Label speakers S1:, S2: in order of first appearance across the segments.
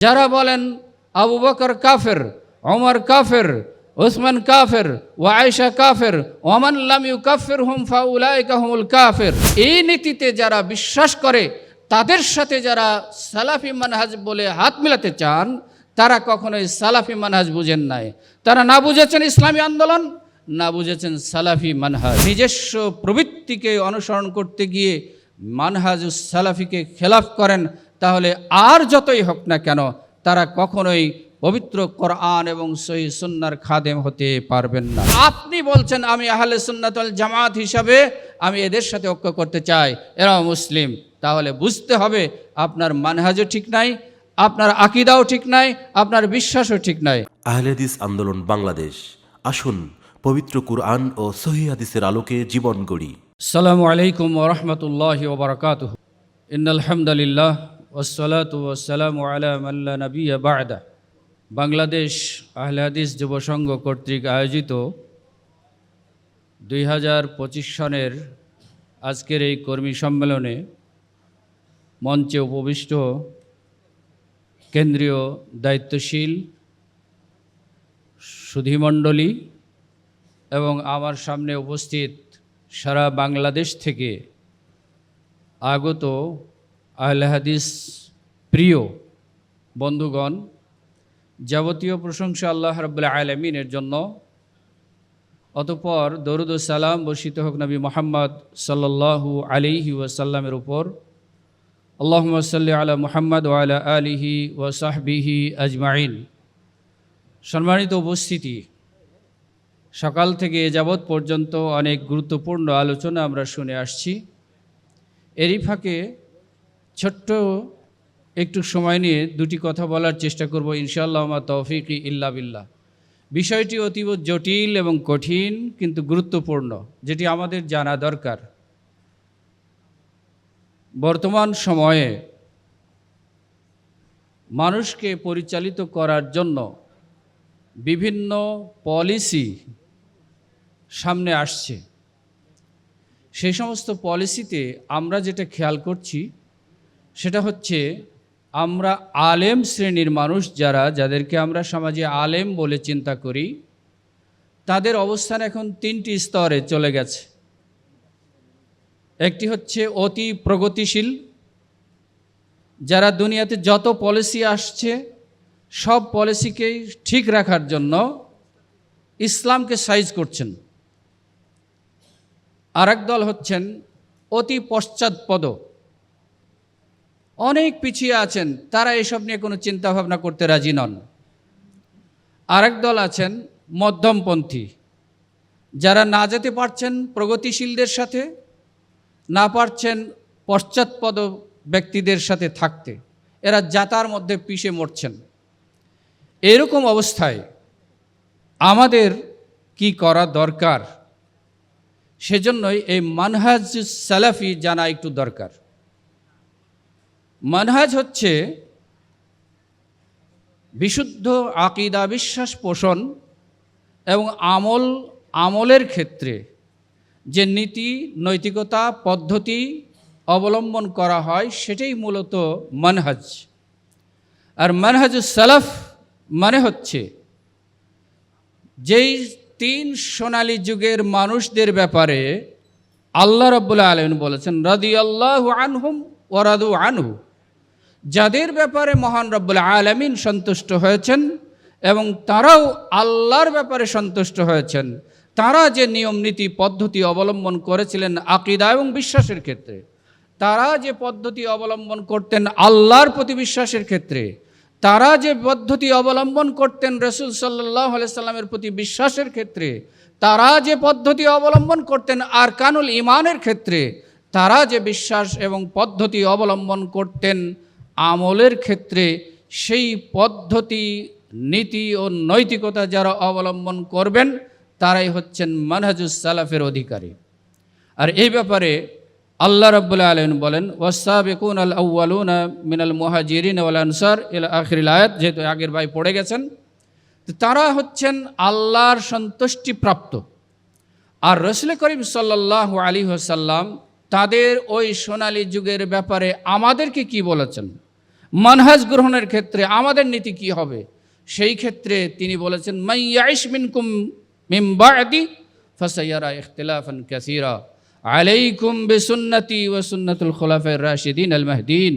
S1: যারা বলেন আবু বকর কাফের, ওমর কাফের ওসমান কাফের ও আয়েশা কাফের, ওমান লাম ইউ কাফের হুম ফাউলাইকা হুমুল কাফের। এই নীতিতে যারা বিশ্বাস করে, তাদের সাথে যারা সালাফি মানহাজ বলে হাত মিলাতে চান, তারা কখনোই সালাফি মানহাজ বুঝেন নাই। তারা না বুঝেছেন ইসলামী আন্দোলন, না বুঝেছেন সালাফি মানহাজ। নিজস্ব প্রবৃত্তিকে অনুসরণ করতে গিয়ে মানহাজ সালাফিকে খেলাফ করেন তাহলে আর যতই হোক না কেন তারা কখনোই পবিত্র কোরআন এবং সহি সুন্নার খাদেম হতে পারবেন না। আপনি বলছেন আমি আহলে সুন্নাতল জামাত হিসাবে আমি এদের সাথে ঐক্য করতে চাই। এরাও মুসলিম। তাহলে বুঝতে হবে আপনার মানহাজও ঠিক নাই আপনার আকিদাও ঠিক নাই আপনার বিশ্বাসও ঠিক নাই।
S2: আহলেদিস আন্দোলন বাংলাদেশ। আসুন পবিত্র কুরআন ও সহি হাদিসের আলোকে জীবন গড়ি।
S1: আসসালামু আলাইকুম ওরহমতুল্লাহ ওবরকাত ইন আলহামদুলিল্লাহ বাদা বাংলাদেশ আহলে হাদিস যুব সংঘ কর্তৃক আয়োজিত দুই হাজার পঁচিশ সনের আজকের এই কর্মী সম্মেলনে মঞ্চে উপবিষ্ট কেন্দ্রীয় দায়িত্বশীল সুধীমণ্ডলী এবং আমার সামনে উপস্থিত সারা বাংলাদেশ থেকে আগত আহলে হাদিস প্রিয় বন্ধুগণ, যাবতীয় প্রশংসা আল্লাহ রব্বুল্লাহ আলমিনের জন্য। অতপর দরুদ সালাম বর্ষিত হোক নবী মোহাম্মদ সাল্লাল্লাহু আলিহি ওয়াসাল্লামের উপর। আল্লাহ সাল্লি আলা মুহাম্মদ ওয়ালা আলিহি ওয়াসাহবিহি আজমাইন। সম্মানিত উপস্থিতি, সকাল থেকে যাবৎ পর্যন্ত অনেক গুরুত্বপূর্ণ আলোচনা আমরা শুনে আসছি। এরই ফাঁকে ছোট্ট একটু সময় নিয়ে দুটি কথা বলার চেষ্টা করব, ইনশাআল্লাহ মা তৌফিক ইল্লা বিল্লাহ। বিষয়টি অতীব জটিল এবং কঠিন, কিন্তু গুরুত্বপূর্ণ, যেটি আমাদের জানা দরকার। বর্তমান সময়ে মানুষকে পরিচালিত করার জন্য বিভিন্ন পলিসি সামনে আসছে। সেই সমস্ত পলিসিতে আমরা যেটা খেয়াল করছি সেটা হচ্ছে আমরা আলেম শ্রেণির মানুষ যারা, যাদেরকে আমরা সমাজে আলেম বলে চিন্তা করি, তাদের অবস্থান এখন তিনটি স্তরে চলে গেছে। একটি হচ্ছে অতি প্রগতিশীল, যারা দুনিয়াতে যত পলিসি আসছে, সব পলিসিকেই ঠিক রাখার জন্য ইসলামকে সাইজ করছেন। আরেক দল হচ্ছেন অতি পশ্চাৎপদ। অনেক পিছিয়ে আছেন, তারা এসব নিয়ে কোনো চিন্তা ভাবনা করতে রাজি নন। আরেক দল আছেন মধ্যমপন্থী, যারা না যেতে পারছেন প্রগতিশীলদের সাথে, না পারছেন পশ্চাৎপদ ব্যক্তিদের সাথে থাকতে, এরা যাতার মধ্যে পিষে মরছেন। এরকম অবস্থায় আমাদের কি করা দরকার? সেজন্যই এই মানহাজ সালাফি জানা একটু দরকার। মানহাজ হচ্ছে বিশুদ্ধ আকিদা বিশ্বাস পোষণ এবং আমল, আমলের ক্ষেত্রে যে নীতি, নৈতিকতা, পদ্ধতি অবলম্বন করা হয় সেটাই মূলত মানহাজ। আর মানহাজ সালাফ মানে হচ্ছে যেই তিন সোনালি যুগের মানুষদের ব্যাপারে আল্লাহ রব্বুল্লা আলমিন বলেছেন রাদি আল্লাহ আনহুম ওরাদু আনহু। যাদের ব্যাপারে মহান রব্বুল আলমিন সন্তুষ্ট হয়েছেন এবং তারাও আল্লাহর ব্যাপারে সন্তুষ্ট হয়েছেন, তারা যে নিয়ম, নীতি, পদ্ধতি অবলম্বন করেছিলেন আকিদা এবং বিশ্বাসের ক্ষেত্রে, তারা যে পদ্ধতি অবলম্বন করতেন আল্লাহর প্রতি বিশ্বাসের ক্ষেত্রে, তারা যে পদ্ধতি অবলম্বন করতেন রসুল সাল্লাহ সাল্লামের প্রতি বিশ্বাসের ক্ষেত্রে, তারা যে পদ্ধতি অবলম্বন করতেন আর কানুল ইমানের ক্ষেত্রে, তারা যে বিশ্বাস এবং পদ্ধতি অবলম্বন করতেন আমলের ক্ষেত্রে সেই পদ্ধতি, নীতি ও নৈতিকতা যারা অবলম্বন করবেন, তারাই হচ্ছেন মানহাজুস সালাফের অধিকারী। আর এই ব্যাপারে আল্লাহ রাব্বুল আলম বলেন ওয়াসাবিকুন আল আউ্বালুন মিনাল মুহাজিরিন ওয়াল আনসার ইল আখিরিল আয়াত যেহেতু আগের ভাই পড়ে গেছেন তারা হচ্ছেন আল্লাহর সন্তুষ্টি প্রাপ্ত আর রসুল করিম সাল্লাহ আলী হাসাল্লাম তাদের ওই সোনালী যুগের ব্যাপারে আমাদেরকে কি বলেছেন? মানহাজ গ্রহণের ক্ষেত্রে আমাদের নীতি কি হবে? সেই ক্ষেত্রে তিনি বলেছেন মাইয়াইশ মিনকুম মিম বাদি ফাসাইয়ারা ইখতিলাফান কাসীরা। আলাইকুম বিসুন্নতি ওয়া সুন্নাতুল খুলাফায়ে রাশিদিন আল মাহদিন।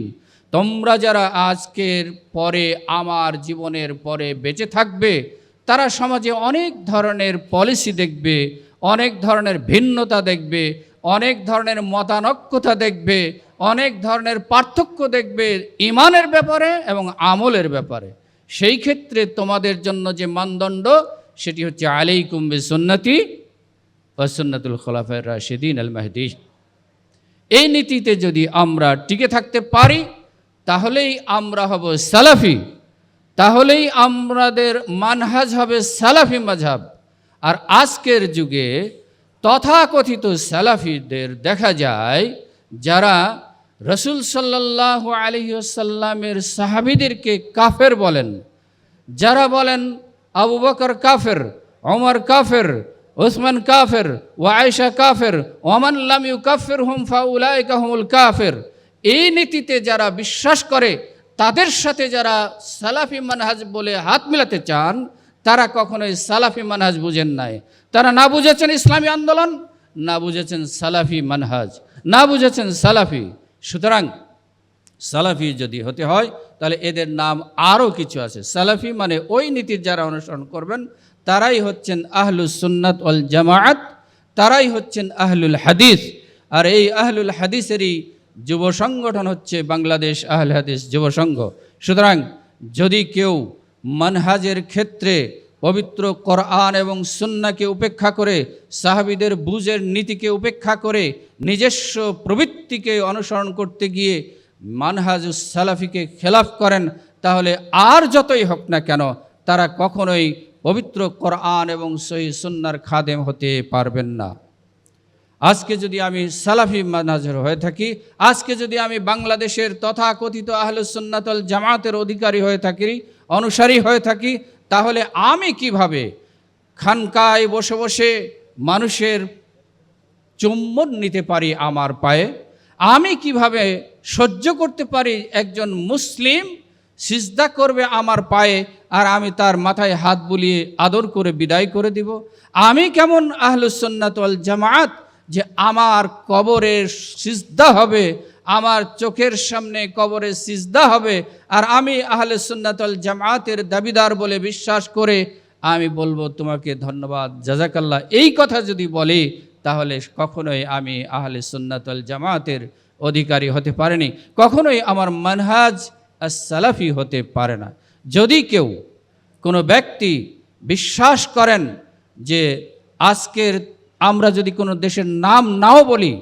S1: তোমরা যারা আজকের পরে আমার জীবনের পরে বেঁচে থাকবে, তারা সমাজে অনেক ধরনের পলিসি দেখবে, অনেক ধরনের ভিন্নতা দেখবে, অনেক ধরনের মতানক্যতা দেখবে অনেক ধরনের পার্থক্য দেখবে ইমানের ব্যাপারে এবং আমলের ব্যাপারে। সেই ক্ষেত্রে তোমাদের জন্য যে মানদণ্ড, সেটি হচ্ছে আলাইকুম বিসুন্নতি ওয়া সুন্নাতুল খোলাফায় রাশিদিন আল মাহদি। এই নীতিতে যদি আমরা টিকে থাকতে পারি, তাহলেই আমরা হব সালাফি। তাহলেই আমাদের মানহাজ হবে সালাফি মাঝহাব। আর আজকের যুগে তথাকথিত সালাফিদের দেখা যায় যারা রসুল সাল্লাহ আলহিসাল্লামের সাহাবিদেরকে কাফের বলেন, যারা বলেন আবু বকর কাফের, ওমর কাফের ওসমান কাফের ও আয়সা কাফের, ওমান লামিউ কাফের হুম ফাউলাইকা হুমুল কাফের, এই নীতিতে যারা বিশ্বাস করে, তাদের সাথে যারা সালাফি মানহাজ বলে হাত মিলাতে চান, তারা কখনোই সালাফি মানহাজ বুঝেন নাই। তারা না বুঝেছেন ইসলামী আন্দোলন, না বুঝেছেন সালাফি মানহাজ। না বুঝেছেন সালাফি। সুতরাং সালাফি যদি হতে হয়, তাহলে এদের নাম আরও কিছু আছে। সালাফি মানে ওই নীতির যারা অনুসরণ করবেন, তারাই হচ্ছেন আহলুস সুন্নাত অল জামায়াত তারাই হচ্ছেন আহলুল হাদিস। আর এই আহলুল হাদিসেরই যুব সংগঠন হচ্ছে বাংলাদেশ আহল হাদিস যুব সংঘ। সুতরাং যদি কেউ মানহাজের ক্ষেত্রে পবিত্র কোরআন এবং সুন্নাকে উপেক্ষা করে, সাহাবিদের বুঝের নীতিকে উপেক্ষা করে, নিজস্ব প্রবৃত্তিকে অনুসরণ করতে গিয়ে মানহাজুস সালাফিকে খেলাফ করেন, তাহলে আর যতই হোক না কেন, তারা কখনোই পবিত্র কোরআন এবং সহি সুন্নার খাদেম হতে পারবেন না। আজকে যদি আমি সালাফি মানাজের হয়ে থাকি, আজকে যদি আমি বাংলাদেশের তথাকথিত আহলুসুন্নাতল জামাতের অধিকারী হয়ে থাকি, অনুসারী হয়ে থাকি তাহলে আমি কীভাবে খানকায় বসে বসে মানুষের চুম্বন নিতে পারি আমার পায়ে? আমি কীভাবে সহ্য করতে পারি একজন মুসলিম সিজদা করবে আমার পায়ে আর আমি তার মাথায় হাত বুলিয়ে আদর করে বিদায় করে দিব? আমি কেমন আহলুসন্নাতল জামাত যে আমার কবরের সিজদা হবে আমার চোখের সামনে কবরে সিজদা হবে, আর আমি আহলে সুন্নাতল জামাতের দাবিদার বলে বিশ্বাস করে আমি বলব, তোমাকে ধন্যবাদ জাজাকাল্লাহ এই কথা যদি বলি, তাহলে কখনোই আমি আহলে সুন্নাতল জামাতের অধিকারী হতে পারেনি, কখনোই আমার মানহাজ সালাফি হতে পারে না। যদি কেউ কোনো ব্যক্তি বিশ্বাস করেন যে আজকের আমরা যদি কোনো দেশের নাম নাও বলি,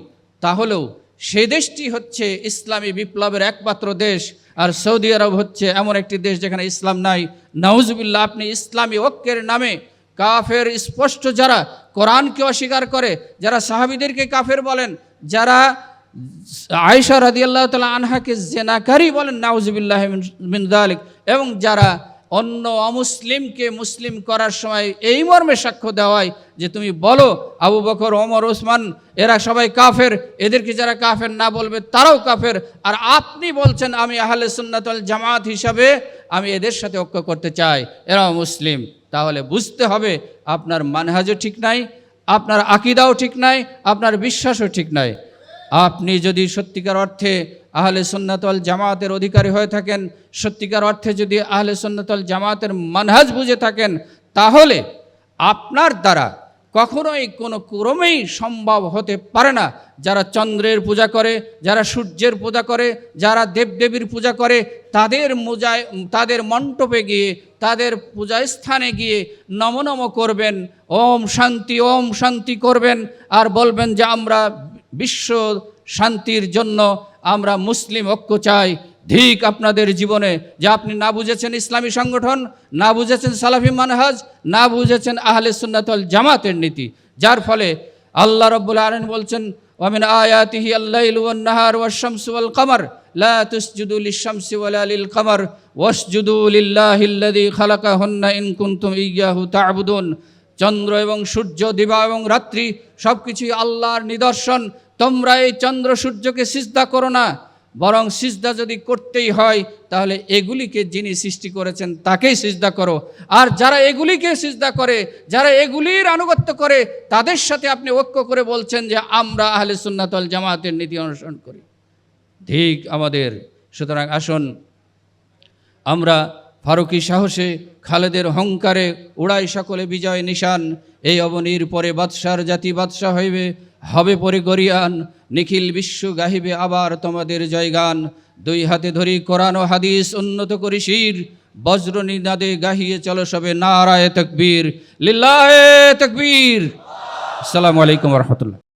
S1: তাহলেও সেই দেশটি হচ্ছে ইসলামী বিপ্লবের একমাত্র দেশ, আর সৌদি আরব হচ্ছে এমন একটি দেশ যেখানে ইসলাম নাই। নাউজুবিল্লাহ, আপনি ইসলামী ঐক্যের নামে কাফের স্পষ্ট যারা কোরআনকে অস্বীকার করে, যারা সাহাবিদেরকে কাফের বলেন, যারা আয়সা রাদিয়াল্লাহ তালা আনহাকে জেনাকারী বলেন, নাউজুবিল্লাহ মিন এবং যারা অন্য অমুসলিমকে মুসলিম করার সময় এই মর্মে সাক্ষ্য দেওয়ায় যে তুমি বলো, আবু বকর, ওমর, ওসমান, এরা সবাই কাফের, এদেরকে যারা কাফের না বলবে তারাও কাফের। আর আপনি বলছেন, আমি আহলে সুন্নাতল জামাত হিসাবে আমি এদের সাথে ঐক্য করতে চাই, এরাও মুসলিম। তাহলে বুঝতে হবে, আপনার মানহাজও ঠিক নাই, আপনার আকিদাও ঠিক নাই, আপনার বিশ্বাসও ঠিক নাই। আপনি যদি সত্যিকার অর্থে আহলে সুন্নাতল জামাতের অধিকারী হয়ে থাকেন। সত্যিকার অর্থে যদি আহলে সুন্নাতল জামাতের মানহাজ বুঝে থাকেন, তাহলে আপনার দ্বারা কখনোই কোনো ক্রমেই সম্ভব হতে পারে না। যারা চন্দ্রের পূজা করে, যারা সূর্যের পূজা করে, যারা দেবদেবীর পূজা করে, তাদের মোজায়, তাদের মণ্ডপে গিয়ে, তাদের পূজা স্থানে গিয়ে নম নম করবেন, ওম শান্তি ওম শান্তি করবেন, আর বলবেন যে আমরা বিশ্ব শান্তির জন্য আমরা মুসলিম ঐক্য চাই। ধিক আপনাদের জীবনে, যে আপনি না বুঝেছেন ইসলামী সংগঠন, না বুঝেছেন সালাফি মানহাজ, না বুঝেছেন আহলে সুন্নাতল জামাতের নীতি, যার ফলে আল্লাহ রব্বুল আলম বলছেন ওমিন আয়াতিহি আল্লাইল ওয়ান নাহার ওয়াশ শামসু ওয়াল লা তুসজুদু লিশ-শামসি ওয়ালা লিল কমর তা'বুদুন। চন্দ্র এবং সূর্য, দিবা এবং রাত্রি সব কিছুই আল্লাহর নিদর্শন। তোমরা এই চন্দ্র সূর্যকে সিজদা করো না, বরং সিজদা যদি করতেই হয়, তাহলে এগুলিকে যিনি সৃষ্টি করেছেন তাকেই সিজদা করো। আর যারা এগুলিকে সিজদা করে, যারা এগুলির আনুগত্য করে, তাদের সাথে আপনি ঐক্য করে বলছেন যে আমরা আহলে সুন্নাতল জামাতের নীতি অনুসরণ করি। ঠিক আমাদের। সুতরাং আসুন, আমরা ফারুকি সাহসে, খালেদের হংকারে উড়াই সকলে বিজয় নিশান। এই অবনীর পরে বাদশার জাতি বাদশাহ হইবে। হবে পরে গরিয়ান নিখিল বিশ্ব গাহিবে আবার তোমাদের জয়গান। দুই হাতে ধরি কোরআন ও হাদিস, উন্নত করি শির। বজ্র নিনাদে গাহিয়ে চলো সবে নারায় তকবীর। লীলায় তকবীর। আসসালামু আলাইকুম রহমতুল্লাহ।